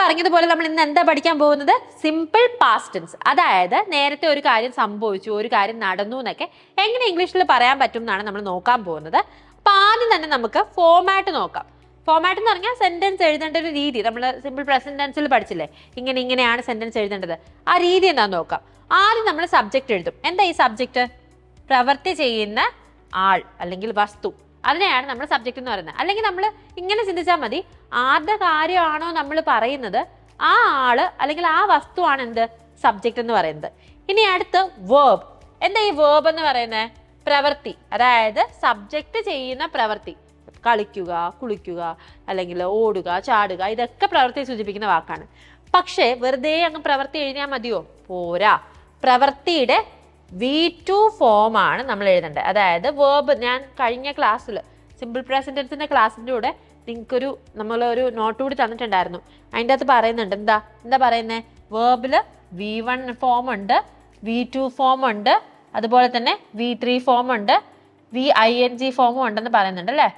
പറഞ്ഞതുപോലെ നമ്മൾ ഇന്ന് എന്താ പഠിക്കാൻ പോകുന്നത്? സിമ്പിൾ പാസ്റ്റൻസ് അതായത് നേരത്തെ ഒരു കാര്യം സംഭവിച്ചു ഒരു കാര്യം നടന്നു എന്നൊക്കെ എങ്ങനെ ഇംഗ്ലീഷിൽ പറയാൻ പറ്റും എന്നാണ് നമ്മൾ നോക്കാൻ പോകുന്നത്. അപ്പൊ ആദ്യം തന്നെ നമുക്ക് ഫോമാറ്റ് നോക്കാം. ഫോമാറ്റ് എന്ന് പറഞ്ഞാൽ സെന്റൻസ് എഴുതേണ്ട ഒരു രീതി. നമ്മൾ സിമ്പിൾ പ്രസന്റ് ടെൻസിൽ പഠിച്ചില്ലേ? ഇങ്ങനെ ഇങ്ങനെയാണ് സെന്റൻസ് എഴുതേണ്ടത്. ആ രീതി എന്താ നോക്കാം. ആദ്യം നമ്മൾ സബ്ജക്റ്റ് എഴുതും. എന്താ ഈ സബ്ജക്റ്റ് പ്രവൃത്തി ചെയ്യുന്ന ആൾ അല്ലെങ്കിൽ വസ്തു. അതിനെയാണ് നമ്മൾ സബ്ജക്റ്റ് എന്ന് പറയുന്നത്. അല്ലെങ്കിൽ നമ്മൾ ഇങ്ങനെ ചിന്തിച്ചാൽ മതി ആരുടെ കാര്യമാണോ നമ്മൾ പറയുന്നത് ആ ആൾ അല്ലെങ്കിൽ ആ വസ്തുവാണ് എന്ത്? സബ്ജക്റ്റ് എന്ന് പറയുന്നത്. ഇനി അടുത്ത് വേർബ് എന്താ ഈ വേർബ് എന്ന് പറയുന്നത്? പ്രവൃത്തി. അതായത് സബ്ജക്റ്റ് ചെയ്യുന്ന പ്രവൃത്തി. കളിക്കുക കുളിക്കുക അല്ലെങ്കിൽ ഓടുക ചാടുക ഇതൊക്കെ പ്രവൃത്തി സൂചിപ്പിക്കുന്ന വാക്കാണ്. പക്ഷേ വെറുതെ അങ്ങ് പ്രവൃത്തി എഴുതിയാൽ മതിയോ? പോരാ. പ്രവൃത്തിയുടെ വി ടു ആണ് നമ്മൾ എഴുതേണ്ടത് അതായത് വേർബ് ഞാൻ കഴിഞ്ഞ ക്ലാസ്സിൽ സിമ്പിൾ പ്രസന്റൻസിന്റെ ക്ലാസ്സിന്റെ കൂടെ നിങ്ങൾക്കൊരു നമ്മളൊരു നോട്ട് കൂടി തന്നിട്ടുണ്ടായിരുന്നു. അതിന്റെ അകത്ത് പറയുന്നുണ്ട് എന്താ? എന്താ പറയുന്നത് വേർബിൽ വി വൺ ഫോം ഉണ്ട് വി ടു ഫോം ഉണ്ട് അതുപോലെ തന്നെ വി ത്രീ ഫോം ഉണ്ട് വി ഐ എൻ ജി ഫോമും ഉണ്ടെന്ന് പറയുന്നുണ്ട് അല്ലേ?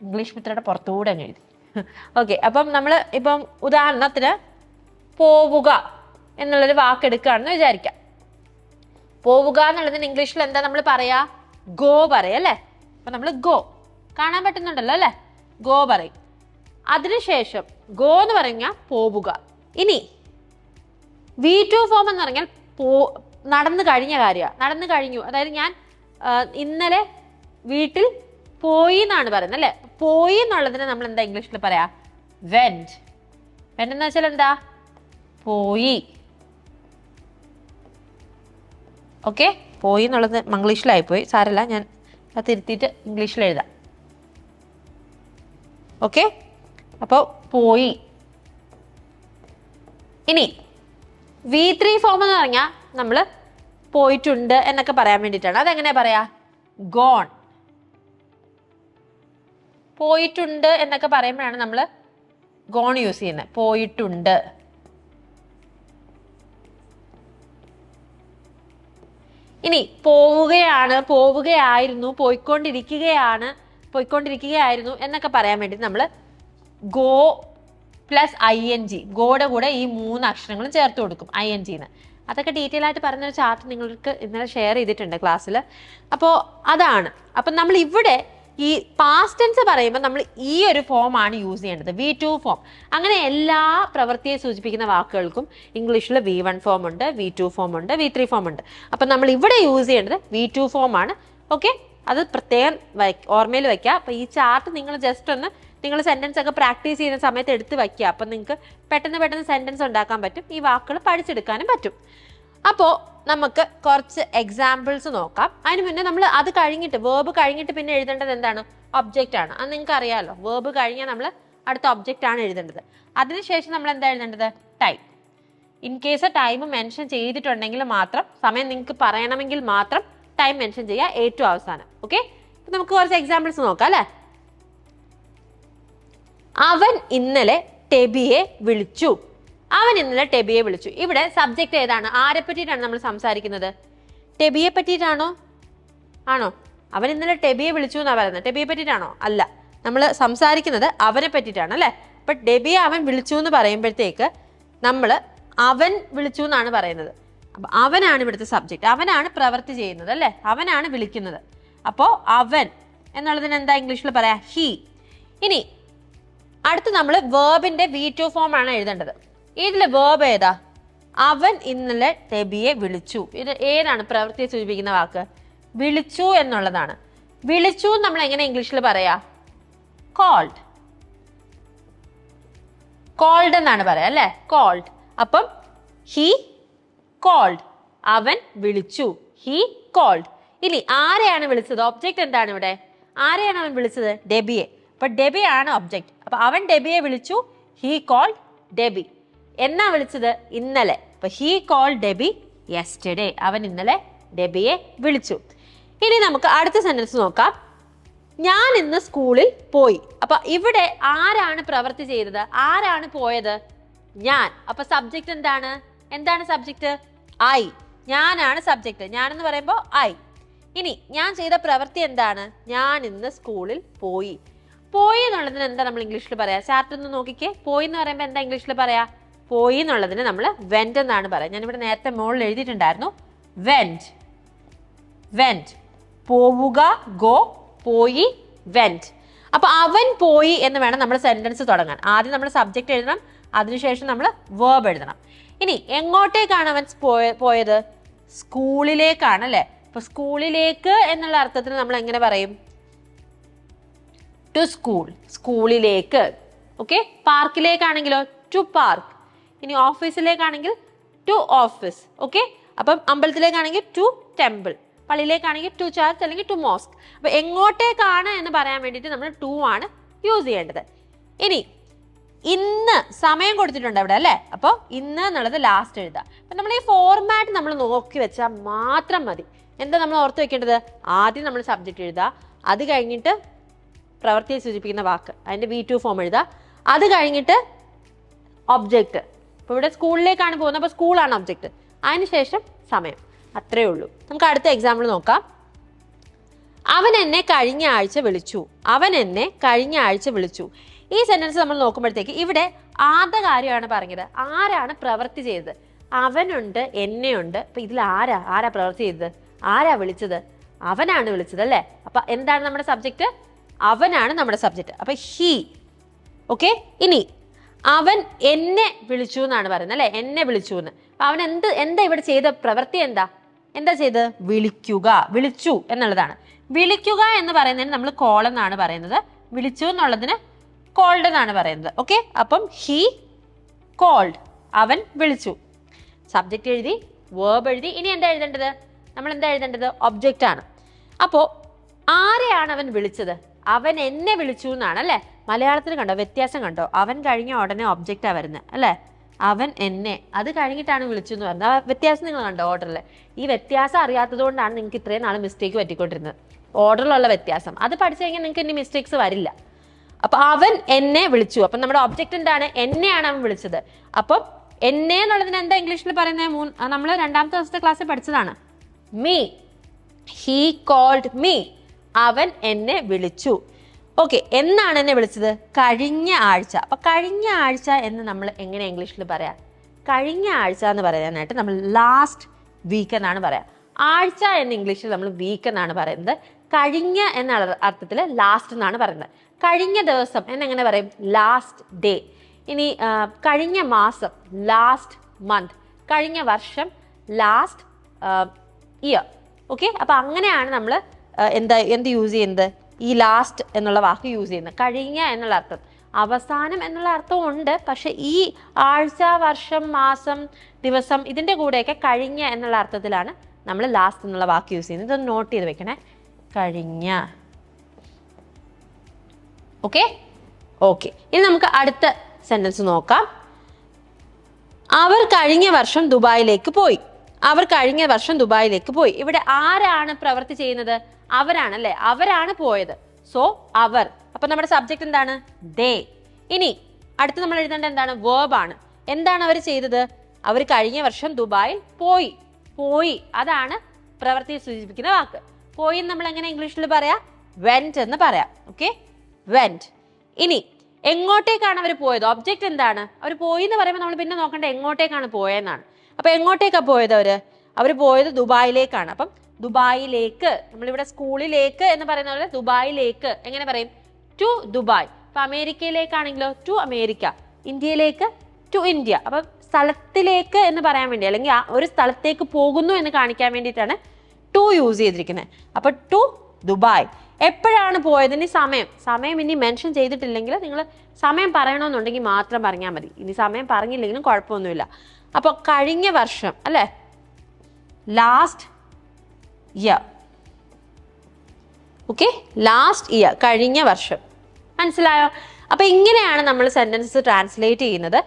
ഇംഗ്ലീഷ് മിത്രയുടെ പുറത്തുകൂടെ അങ്ങ് എഴുതി. ഓക്കെ അപ്പം നമ്മൾ ഇപ്പം ഉദാഹരണത്തിന് പോവുക എന്നുള്ളൊരു വാക്ക് എടുക്കുകയാണെന്ന് വിചാരിക്കാം. പോവുക എന്നുള്ളതിന് ഇംഗ്ലീഷിൽ എന്താ നമ്മൾ പറയാ? ഗോ പറയാ അല്ലേ? അപ്പൊ നമ്മൾ ഗോ കാണാൻ പറ്റുന്നുണ്ടല്ലോ അല്ലേ? ഗോ പറയും. അതിനുശേഷം ഗോ എന്ന് പറഞ്ഞാൽ പോവുക. ഇനി വി ടു ഫോം എന്ന് പറഞ്ഞാൽ പോ നടന്നു കഴിഞ്ഞ കാര്യമാണ് നടന്നു കഴിഞ്ഞു. അതായത് ഞാൻ ഇന്നലെ വീട്ടിൽ പോയി എന്നാണ് പറയുന്നത് അല്ലേ? പോയി എന്നുള്ളതിന് നമ്മൾ എന്താ ഇംഗ്ലീഷിൽ പറയാ? വെന്റ് വെന്റ് എന്ന് വെച്ചാൽ എന്താ? പോയി. ഓക്കെ? പോയി എന്നുള്ളത് മംഗ്ലീഷിലായി പോയി സാരല്ല ഞാൻ തിരുത്തിയിട്ട് ഇംഗ്ലീഷിൽ എഴുതാം. ഓക്കെ? അപ്പോൾ പോയി. ഇനി വി ത്രീ ഫോം എന്ന് പറഞ്ഞാൽ നമ്മൾ പോയിട്ടുണ്ട് എന്നൊക്കെ പറയാൻ വേണ്ടിയിട്ടാണ്. അതെങ്ങനെയാ പറയാ? ഗോൺ പോയിട്ടുണ്ട് എന്നൊക്കെ പറയുമ്പോഴാണ് നമ്മൾ ഗോൺ യൂസ് ചെയ്യുന്നത്. പോയിട്ടുണ്ട്. ഇനി പോവുകയാണ് പോവുകയായിരുന്നു പോയിക്കൊണ്ടിരിക്കുകയാണ് പോയിക്കൊണ്ടിരിക്കുകയായിരുന്നു എന്നൊക്കെ പറയാൻ വേണ്ടി നമ്മൾ go plus I N G ഗോയുടെ കൂടെ ഈ മൂന്ന് അക്ഷരങ്ങളും ചേർത്ത് കൊടുക്കും ഐ എൻ ജിന്ന് അതൊക്കെ ഡീറ്റെയിൽ ആയിട്ട് പറഞ്ഞ ഒരു ചാർട്ട് നിങ്ങൾക്ക് ഇന്നലെ ഷെയർ ചെയ്തിട്ടുണ്ട് ക്ലാസ്സിൽ അപ്പോൾ അതാണ്. അപ്പം നമ്മൾ ഇവിടെ ഈ പാസ്റ്റ് ടെൻസ് പറയുമ്പോൾ നമ്മൾ ഈ ഒരു ഫോം ആണ് യൂസ് ചെയ്യേണ്ടത് വി ടു ഫോം അങ്ങനെ എല്ലാ പ്രവൃത്തിയെ സൂചിപ്പിക്കുന്ന വാക്കുകൾക്കും ഇംഗ്ലീഷിൽ വി വൺ ഫോം ഉണ്ട് വി ടു ഫോം ഉണ്ട് വി ത്രീ ഫോം ഉണ്ട്. അപ്പം നമ്മൾ ഇവിടെ യൂസ് ചെയ്യേണ്ടത് വി ടു ഫോം ആണ്. ഓക്കെ അത് പ്രത്യേകം ഓർമ്മയിൽ വയ്ക്കുക. അപ്പോൾ ഈ ചാർട്ട് നിങ്ങൾ ജസ്റ്റ് ഒന്ന് നിങ്ങൾ സെന്റൻസ് ഒക്കെ പ്രാക്ടീസ് ചെയ്യുന്ന സമയത്ത് എടുത്ത് വയ്ക്കുക. അപ്പം നിങ്ങൾക്ക് പെട്ടെന്ന് പെട്ടെന്ന് സെന്റൻസ് ഉണ്ടാക്കാൻ പറ്റും. ഈ വാക്കുകൾ പഠിച്ചെടുക്കാനും പറ്റും. അപ്പോൾ നമുക്ക് കുറച്ച് എക്സാമ്പിൾസ് നോക്കാം. അതിന് മുന്നേ നമ്മൾ അത് കഴിഞ്ഞിട്ട് വേർബ് കഴിഞ്ഞിട്ട് പിന്നെ എഴുതേണ്ടത് എന്താണ്? ഒബ്ജക്റ്റ് ആണ്. അത് നിങ്ങൾക്ക് അറിയാമല്ലോ വേർബ് കഴിഞ്ഞാൽ നമ്മൾ അടുത്ത ഒബ്ജക്റ്റ് ആണ് എഴുതേണ്ടത്. അതിനുശേഷം നമ്മൾ എന്താ എഴുതേണ്ടത്? Time in case time mention ചെയ്തിട്ടുണ്ടെങ്കിൽ മാത്രം സമയം നിങ്ങൾക്ക് പറയണമെങ്കിൽ മാത്രം ടൈം മെൻഷൻ ചെയ്യുക ഏറ്റവും അവസാനം. ഓക്കെ നമുക്ക് കുറച്ച് എക്സാമ്പിൾസ് നോക്കാം അല്ലേ? അവൻ ഇന്നലെ ടെബിയെ വിളിച്ചു. അവൻ ഇന്നലെ ടെബിയെ വിളിച്ചു. ഇവിടെ സബ്ജക്റ്റ് ഏതാണ്? ആരെ പറ്റിയിട്ടാണ് നമ്മൾ സംസാരിക്കുന്നത്? ടെബിയെ പറ്റിയിട്ടാണോ? ആണോ? അവൻ ഇന്നലെ ടെബിയെ വിളിച്ചു എന്നാണ് പറയുന്നത്? ടെബിയെ പറ്റിയിട്ടാണോ? അല്ല. നമ്മൾ സംസാരിക്കുന്നത് അവനെ പറ്റിയിട്ടാണ് അല്ലേ? അപ്പൊ ഡെബിയെ അവൻ വിളിച്ചു എന്ന് പറയുമ്പോഴത്തേക്ക് നമ്മൾ അവൻ വിളിച്ചു എന്നാണ് പറയുന്നത്. അവനാണ് ഇവിടുത്തെ സബ്ജക്റ്റ് അവനാണ് പ്രവൃത്തി ചെയ്യുന്നത് അല്ലേ? അവനാണ് വിളിക്കുന്നത്. അപ്പോ അവൻ എന്നുള്ളതിന് എന്താ ഇംഗ്ലീഷിൽ പറയാ? ഹി ഇനി അടുത്ത് നമ്മൾ വേർബിന്റെ വി ടു ഫോം ആണ് എഴുതേണ്ടത്. ഇതിൽ വേർബ് ഏതാ? അവൻ ഇന്നലെ ടെബിയെ വിളിച്ചു. ഇത് ഏതാണ് പ്രവൃത്തിയെ സൂചിപ്പിക്കുന്ന വാക്ക്? വിളിച്ചു എന്നുള്ളതാണ്. വിളിച്ചു നമ്മൾ എങ്ങനെ ഇംഗ്ലീഷിൽ പറയാ? കോൾഡ് കോൾഡ് എന്നാണ് പറയാ അല്ലേ? കോൾഡ് അപ്പം ഹി കോൾഡ് അവൻ വിളിച്ചു. ഹി കോൾഡ് ഇനി ആരെയാണ് വിളിച്ചത്? ഒബ്ജക്റ്റ് എന്താണ് ഇവിടെ? ആരെയാണ് അവൻ വിളിച്ചത്? ഡെബിയെ. അപ്പൊ ഡെബി ആണ് ഒബ്ജക്റ്റ് അപ്പൊ അവൻ ഡെബിയെ വിളിച്ചു. He called Debbie. എന്നാ വിളിച്ചത്? ഇന്നലെ. അപ്പൊ ഹി കോൾഡ് ഡെബി യെസ്റ്റർഡേ അവൻ ഇന്നലെ ഡെബിയെ വിളിച്ചു. ഇനി നമുക്ക് അടുത്ത സെന്റൻസ് നോക്കാം. ഞാൻ ഇന്ന് സ്കൂളിൽ പോയി. അപ്പൊ ഇവിടെ ആരാണ് പ്രവൃത്തി ചെയ്തത്? ആരാണ് പോയത്? ഞാൻ. അപ്പൊ സബ്ജക്റ്റ് എന്താണ്? എന്താണ് സബ്ജക്റ്റ് ഐ. ഞാനാണ് സബ്ജക്റ്റ് ഞാനെന്ന് പറയുമ്പോൾ ഐ. ഇനി ഞാൻ ചെയ്ത പ്രവൃത്തി എന്താണ്? ഞാൻ ഇന്ന് സ്കൂളിൽ പോയി. പോയി എന്നുള്ളതിന് എന്താ നമ്മൾ ഇംഗ്ലീഷിൽ പറയാ? ചാർട്ട് ഒന്ന് നോക്കിക്കേ. പോയി എന്ന് പറയുമ്പോൾ എന്താ ഇംഗ്ലീഷിൽ പറയാ? പോയി എന്നുള്ളതിന് നമ്മൾ വെന്റ് എന്നാണ് പറയാ. ഞാനിവിടെ നേരത്തെ മുകളിൽ എഴുതിയിട്ടുണ്ടായിരുന്നു. വെന്റ് വെന്റ് പോവുക ഗോ പോയി വെന്റ് അപ്പൊ അവൻ പോയി എന്ന് വേണം നമ്മൾ സെന്റൻസ് തുടങ്ങാൻ. ആദ്യം നമ്മൾ സബ്ജക്റ്റ് എഴുതണം. അതിനുശേഷം നമ്മൾ വേർബ് എഴുതണം. ഇനി എങ്ങോട്ടേക്കാണ് അവൻ പോയ- പോയത്? സ്കൂളിലേക്കാണ് അല്ലെ? അപ്പൊ സ്കൂളിലേക്ക് എന്നുള്ള അർത്ഥത്തിൽ നമ്മൾ എങ്ങനെ പറയും? ടു സ്കൂൾ സ്കൂളിലേക്ക്. ഓക്കെ പാർക്കിലേക്കാണെങ്കിലോ? ടു പാർക്ക് ഇനി ഓഫീസിലേക്കാണെങ്കിൽ ടു ഓഫീസ് ഓക്കെ അപ്പം അമ്പലത്തിലേക്കാണെങ്കിൽ ടു ടെമ്പിൾ പള്ളിയിലേക്കാണെങ്കിൽ ടു ചർച്ച് അല്ലെങ്കിൽ ടു മോസ്ക് അപ്പൊ എങ്ങോട്ടേക്കാണ് എന്ന് പറയാൻ വേണ്ടിയിട്ട് നമ്മൾ ടു ആണ് യൂസ് ചെയ്യേണ്ടത്. ഇനി ഇന്ന് സമയം കൊടുത്തിട്ടുണ്ട് അവിടെ അല്ലേ? അപ്പോൾ ഇന്ന് എന്നുള്ളത് ലാസ്റ്റ് എഴുതാം അപ്പം നമ്മൾ ഈ ഫോർമാറ്റ് നമ്മൾ നോക്കി വെച്ചാൽ മാത്രം മതി. എന്താ നമ്മൾ ഓർത്ത് വെക്കേണ്ടത്? ആദ്യം നമ്മൾ സബ്ജക്റ്റ് എഴുതുക. അത് കഴിഞ്ഞിട്ട് പ്രവൃത്തിയെ സൂചിപ്പിക്കുന്ന വാക്ക്. അതിന്റെ വി ടു ഫോം എഴുതുക. അത് കഴിഞ്ഞിട്ട് ഒബ്ജക്റ്റ് ഇപ്പോൾ ഇവിടെ സ്കൂളിലേക്കാണ് പോകുന്നത്. അപ്പോൾ സ്കൂളാണ് ഒബ്ജക്റ്റ് അതിനുശേഷം സമയം. അത്രയേ ഉള്ളൂ. നമുക്ക് അടുത്ത എക്സാമ്പിൾ നോക്കാം. അവൻ എന്നെ കഴിഞ്ഞ ആഴ്ച വിളിച്ചു. അവൻ എന്നെ കഴിഞ്ഞ ആഴ്ച വിളിച്ചു. ഈ സെന്റൻസ് നമ്മൾ നോക്കുമ്പോഴത്തേക്ക് ഇവിടെ ആദ്യ കാര്യമാണ് പറഞ്ഞത്. ആരാണ് പ്രവൃത്തി ചെയ്തത്? അവനുണ്ട് എന്നെയുണ്ട്. അപ്പൊ ഇതിൽ ആരാ? ആരാ പ്രവൃത്തി ചെയ്തത്? ആരാ വിളിച്ചത്? അവനാണ് വിളിച്ചത് അല്ലേ? അപ്പൊ എന്താണ് നമ്മുടെ സബ്ജക്റ്റ് അവനാണ് നമ്മുടെ സബ്ജക്റ്റ് അപ്പൊ ഹീ ഓക്കെ ഇനി അവൻ എന്നെ വിളിച്ചു എന്നാണ് പറയുന്നത് അല്ലെ? എന്നെ വിളിച്ചു എന്ന്. അപ്പൊ അവൻ എന്ത് എന്താ ഇവിടെ ചെയ്ത പ്രവൃത്തി എന്താ? എന്താ ചെയ്ത് വിളിക്കുക. വിളിച്ചു എന്നുള്ളതാണ്. വിളിക്കുക എന്ന് പറയുന്നതിന് നമ്മൾ കോൾ എന്നാണ് പറയുന്നത്. വിളിച്ചു എന്നുള്ളതിന് കോൾഡ് എന്നാണ് പറയുന്നത്. ഓക്കെ അപ്പം ഹീ കോൾഡ് അവൻ വിളിച്ചു. സബ്ജക്റ്റ് എഴുതി വേർബ് എഴുതി. ഇനി എന്താ എഴുതേണ്ടത്? നമ്മൾ എന്താ എഴുതേണ്ടത്? ഒബ്ജക്റ്റ് ആണ്. അപ്പോൾ ആരെയാണ് അവൻ വിളിച്ചത്? അവൻ എന്നെ വിളിച്ചു എന്നാണ് അല്ലേ? മലയാളത്തിൽ കണ്ടോ? വ്യത്യാസം കണ്ടോ? അവൻ കഴിഞ്ഞ ഉടനെ ഒബ്ജക്റ്റാ വരുന്നത് അല്ലേ? അവൻ എന്നെ. അത് കഴിഞ്ഞിട്ടാണ് വിളിച്ചു എന്ന് പറഞ്ഞത് ആ വ്യത്യാസം നിങ്ങൾ കണ്ടോ ഓർഡറിൽ ഈ വ്യത്യാസം അറിയാത്തത് കൊണ്ടാണ് നിങ്ങൾക്ക് ഇത്രയും നാൾ മിസ്റ്റേക്ക് പറ്റിക്കൊണ്ടിരുന്നത്. ഓർഡറിലുള്ള വ്യത്യാസം. അത് പഠിച്ചു കഴിഞ്ഞാൽ നിങ്ങൾക്ക് ഇനി മിസ്റ്റേക്സ് വരില്ല. അപ്പൊ അവൻ എന്നെ വിളിച്ചു. അപ്പൊ നമ്മുടെ ഒബ്ജക്റ്റ് എന്താണ്? എന്നെയാണ് അവൻ വിളിച്ചത്. അപ്പം എന്നെ എന്നുള്ളതിന് എന്താ ഇംഗ്ലീഷിൽ പറയുന്നത്? മൂന്ന് നമ്മൾ രണ്ടാമത്തെ ദിവസത്തെ ക്ലാസ്സിൽ പഠിച്ചതാണ്. മീ ഹീ കോൾഡ് മീ അവൻ എന്നെ വിളിച്ചു. ഓക്കെ എന്നാണ് എന്നെ വിളിച്ചത്? കഴിഞ്ഞ ആഴ്ച. അപ്പൊ കഴിഞ്ഞ ആഴ്ച എന്ന് നമ്മൾ എങ്ങനെ ഇംഗ്ലീഷിൽ പറയാം? കഴിഞ്ഞ ആഴ്ച എന്ന് പറയാനായിട്ട് നമ്മൾ ലാസ്റ്റ് വീക്ക് എന്നാണ് പറയാം. ആഴ്ച എന്ന് ഇംഗ്ലീഷിൽ നമ്മൾ വീക്ക് എന്നാണ് പറയുന്നത്. കഴിഞ്ഞ എന്ന അർത്ഥത്തിൽ ലാസ്റ്റ് എന്നാണ് പറയുന്നത്. കഴിഞ്ഞ ദിവസം എന്നെങ്ങനെ പറയും? ലാസ്റ്റ് ഡേ ഇനി കഴിഞ്ഞ മാസം ലാസ്റ്റ് മന്ത് കഴിഞ്ഞ വർഷം ലാസ്റ്റ് ഇയർ ഓക്കെ അപ്പോൾ അങ്ങനെയാണ് നമ്മൾ എന്താ എന്ത് യൂസ് ചെയ്യുന്നത്? ഈ ലാസ്റ്റ് എന്നുള്ള വാക്ക് യൂസ് ചെയ്യുന്നത്. കഴിഞ്ഞ എന്നുള്ള അർത്ഥം. അവസാനം എന്നുള്ള അർത്ഥം ഉണ്ട്. പക്ഷെ ഈ ആഴ്ച വർഷം മാസം ദിവസം ഇതിന്റെ കൂടെയൊക്കെ കഴിഞ്ഞ എന്നുള്ള അർത്ഥത്തിലാണ് നമ്മൾ ലാസ്റ്റ് എന്നുള്ള വാക്ക് യൂസ് ചെയ്യുന്നത്. ഇതൊന്ന് നോട്ട് ചെയ്ത് വെക്കണേ. കഴിഞ്ഞ. ഓക്കെ ഓക്കെ ഇനി നമുക്ക് അടുത്ത സെന്റൻസ് നോക്കാം. അവർ കഴിഞ്ഞ വർഷം ദുബായിലേക്ക് പോയി. അവർ കഴിഞ്ഞ വർഷം ദുബായിലേക്ക് പോയി. ഇവിടെ ആരാണ് പ്രവൃത്തി ചെയ്യുന്നത്? അവരാണ് അല്ലെ അവരാണ് പോയത്. സോ അവർ. അപ്പൊ നമ്മുടെ സബ്ജക്ട് എന്താണ്? ദേ ഇനി അടുത്ത് നമ്മൾ എഴുതേണ്ട എന്താണ്? വേർബ് ആണ്. എന്താണ് അവർ ചെയ്തത്? അവർ കഴിഞ്ഞ വർഷം ദുബായിൽ പോയി. പോയി. അതാണ് പ്രവൃത്തിയെ സൂചിപ്പിക്കുന്ന വാക്ക്. പോയി നമ്മൾ എങ്ങനെ ഇംഗ്ലീഷിൽ പറയാ? വെന്റ് എന്ന് പറയാം. ഓക്കെ വെന്റ് ഇനി എങ്ങോട്ടേക്കാണ് അവർ പോയത്? ഒബ്ജക്റ്റ് എന്താണ്? അവർ പോയി എന്ന് പറയുമ്പോൾ നമ്മൾ പിന്നെ നോക്കേണ്ട എങ്ങോട്ടേക്കാണ് പോയതെന്നാണ് അപ്പൊ എങ്ങോട്ടേക്കാണ് പോയത് അവർ അവർ പോയത് ദുബായിലേക്കാണ്. അപ്പം ദുബായിലേക്ക് നമ്മളിവിടെ സ്കൂളിലേക്ക് എന്ന് പറയുന്ന പോലെ ദുബായിലേക്ക് എങ്ങനെ പറയും? To Dubai. അപ്പൊ അമേരിക്കയിലേക്കാണെങ്കിലോ? To America. ഇന്ത്യയിലേക്ക് ടു ഇന്ത്യ. അപ്പൊ സ്ഥലത്തിലേക്ക് എന്ന് പറയാൻ വേണ്ടി അല്ലെങ്കിൽ ആ ഒരു സ്ഥലത്തേക്ക് പോകുന്നു എന്ന് കാണിക്കാൻ വേണ്ടിയിട്ടാണ് ടു യൂസ് ചെയ്തിരിക്കുന്നത്. അപ്പൊ ടു ദുബായ്. എപ്പോഴാണ് പോയത്? ഇനി സമയം. സമയം ഇനി മെൻഷൻ ചെയ്തിട്ടില്ലെങ്കിൽ നിങ്ങൾ സമയം പറയണമെന്നുണ്ടെങ്കിൽ മാത്രം പറഞ്ഞാൽ മതി. ഇനി സമയം പറഞ്ഞില്ലെങ്കിലും കുഴപ്പമൊന്നുമില്ല. അപ്പോൾ കഴിഞ്ഞ വർഷം അല്ലേ? Last year okay last year കഴിഞ്ഞ വർഷം. മനസ്സിലായോ? അപ്പോൾ ഇങ്ങനെയാണ് നമ്മൾ സെന്റൻസസ് ട്രാൻസ്ലേറ്റ് ചെയ്യുന്നത്.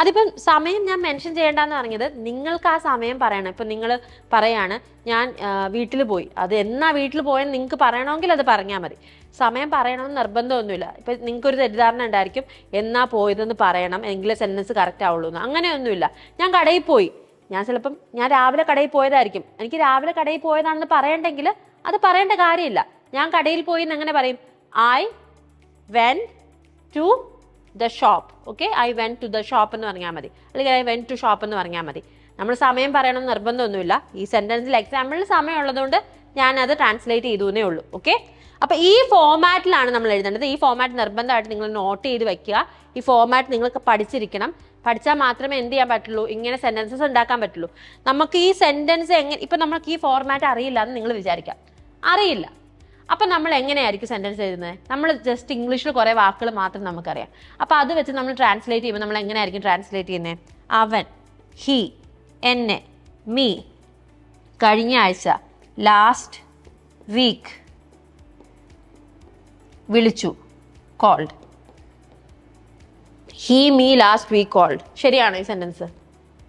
അതിപ്പം സമയം ഞാൻ മെൻഷൻ ചെയ്യേണ്ടെന്ന് പറഞ്ഞത് നിങ്ങൾക്ക് ആ സമയം പറയണം. ഇപ്പം നിങ്ങൾ പറയാണ് ഞാൻ വീട്ടിൽ പോയി. അത് എന്നാ വീട്ടിൽ പോയെന്ന് നിങ്ങൾക്ക് പറയണമെങ്കിൽ അത് പറഞ്ഞാൽ മതി. സമയം പറയണമെന്ന് നിർബന്ധമൊന്നുമില്ല. ഇപ്പം നിങ്ങൾക്കൊരു തെറ്റിദ്ധാരണ ഉണ്ടായിരിക്കും എന്നാ പോയതെന്ന് പറയണം. എങ്കിലേ സെന്റൻസ് കറക്റ്റ് ആവുള്ളൂ എന്ന്. അങ്ങനെയൊന്നുമില്ല. ഞാൻ കടയിൽ പോയി. ഞാൻ ചിലപ്പം ഞാൻ രാവിലെ കടയിൽ പോയതായിരിക്കും. എനിക്ക് രാവിലെ കടയിൽ പോയതാണെന്ന് പറയണ്ടെങ്കിൽ അത് പറയേണ്ട കാര്യമില്ല. ഞാൻ കടയിൽ പോയി എന്ന് എങ്ങനെ പറയും? I went to the shop okay I went to the shop എന്ന് പറഞ്ഞാൽ മതി. അല്ലെങ്കിൽ ഐ വെൻ ടു ഷോപ്പ് എന്ന് പറഞ്ഞാൽ മതി. നമ്മൾ സമയം പറയണം നിർബന്ധമൊന്നുമില്ല. ഈ സെന്റൻസിൽ എക്സാമ്പിളിൽ സമയമുള്ളതുകൊണ്ട് ഞാനത് ട്രാൻസ്ലേറ്റ് ചെയ്തു എന്നേ ഉള്ളൂ ഓക്കെ അപ്പോൾ ഈ ഫോമാറ്റിലാണ് നമ്മൾ എഴുതേണ്ടത്. ഈ ഫോമാറ്റ് നിർബന്ധമായിട്ട് നിങ്ങൾ നോട്ട് ചെയ്ത് വെക്കുക. ഈ ഫോമാറ്റ് നിങ്ങൾക്ക് പഠിച്ചിരിക്കണം. പഠിച്ചാൽ മാത്രമേ എന്ത് ചെയ്യാൻ പറ്റുള്ളൂ? ഇങ്ങനെ സെന്റൻസസ് ഉണ്ടാക്കാൻ പറ്റുള്ളൂ. നമുക്ക് ഈ സെന്റൻസ് എങ്ങനെ ഇപ്പം നമുക്ക് ഈ ഫോർമാറ്റ് അറിയില്ല എന്ന് നിങ്ങൾ വിചാരിക്കാം. അറിയില്ല. അപ്പം നമ്മൾ എങ്ങനെയായിരിക്കും സെന്റൻസ് എഴുതുന്നത് നമ്മൾ ജസ്റ്റ് ഇംഗ്ലീഷിൽ കുറേ വാക്കുകൾ മാത്രം നമുക്കറിയാം. അപ്പോൾ അത് വെച്ച് നമ്മൾ ട്രാൻസ്ലേറ്റ് ചെയ്യുമ്പോൾ നമ്മൾ എങ്ങനെയായിരിക്കും ട്രാൻസ്ലേറ്റ് ചെയ്യുന്നത് അവൻ ഹി എന്നെ മീ കഴിഞ്ഞ ആഴ്ച ലാസ്റ്റ് വീക്ക് വിളിച്ചു called he me last week called ശരിയാണോ ഈ സെന്റൻസ്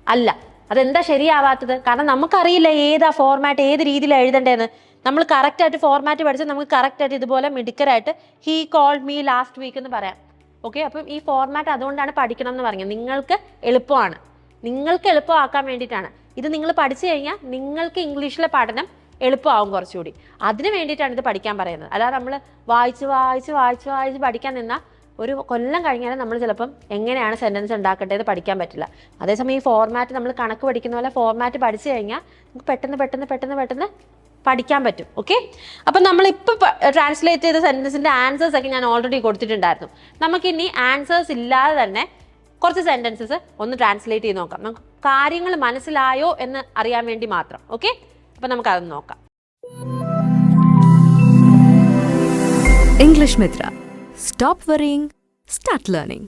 അല്ല. അതെന്താ ശരിയാവാത്തത്? കാരണം നമുക്കറിയില്ല ഏതാ ഫോർമാറ്റ് ഏത് രീതിയിലാണ് എഴുതണ്ടേന്ന്. നമ്മൾ കറക്റ്റായിട്ട് ഫോർമാറ്റ് പഠിച്ചാൽ നമുക്ക് കറക്റ്റായിട്ട് ഇതുപോലെ മിടുക്കരായിട്ട് he called me last week എന്ന് പറയാം. ഓക്കെ അപ്പം ഈ ഫോർമാറ്റ് അതുകൊണ്ടാണ് പഠിക്കണം എന്ന് പറഞ്ഞത്. നിങ്ങൾക്ക് എളുപ്പമാണ്. നിങ്ങൾക്ക് എളുപ്പമാക്കാൻ വേണ്ടിയിട്ടാണ്. ഇത് നിങ്ങൾ പഠിച്ചു കഴിഞ്ഞാൽ നിങ്ങൾക്ക് ഇംഗ്ലീഷിലെ പഠനം എളുപ്പമാവും കുറച്ചുകൂടി. അതിന് വേണ്ടിയിട്ടാണ് ഇത് പഠിക്കാൻ പറയുന്നത്. അല്ലാതെ നമ്മൾ വായിച്ച് വായിച്ച് വായിച്ച് വായിച്ച് പഠിക്കാൻ നിന്നാൽ ഒരു കൊല്ലം കഴിഞ്ഞാലും നമ്മൾ ചിലപ്പം എങ്ങനെയാണ് സെന്റൻസ് ഉണ്ടാക്കേണ്ടത് പഠിക്കാൻ പറ്റില്ല. അതേസമയം ഈ ഫോർമാറ്റ് നമ്മൾ കണക്ക് പഠിക്കുന്ന പോലെ ഫോർമാറ്റ് പഠിച്ചു കഴിഞ്ഞാൽ നമുക്ക് പെട്ടെന്ന് പെട്ടെന്ന് പെട്ടെന്ന് പെട്ടെന്ന് പഠിക്കാൻ പറ്റും ഓക്കെ അപ്പം നമ്മളിപ്പോൾ ട്രാൻസ്ലേറ്റ് ചെയ്ത സെന്റൻസിന്റെ ആൻസേഴ്സ് ഒക്കെ ഞാൻ ഓൾറെഡി കൊടുത്തിട്ടുണ്ടായിരുന്നു. നമുക്കിനി ആൻസേഴ്സ് ഇല്ലാതെ തന്നെ കുറച്ച് സെന്റൻസസ് ഒന്ന് ട്രാൻസ്ലേറ്റ് ചെയ്ത് നോക്കാം. നമുക്ക് കാര്യങ്ങൾ മനസ്സിലായോ എന്ന് അറിയാൻ വേണ്ടി മാത്രം ഓക്കെ അപ്പം നമുക്കതൊന്ന് നോക്കാം. English Mitra stop worrying start learning.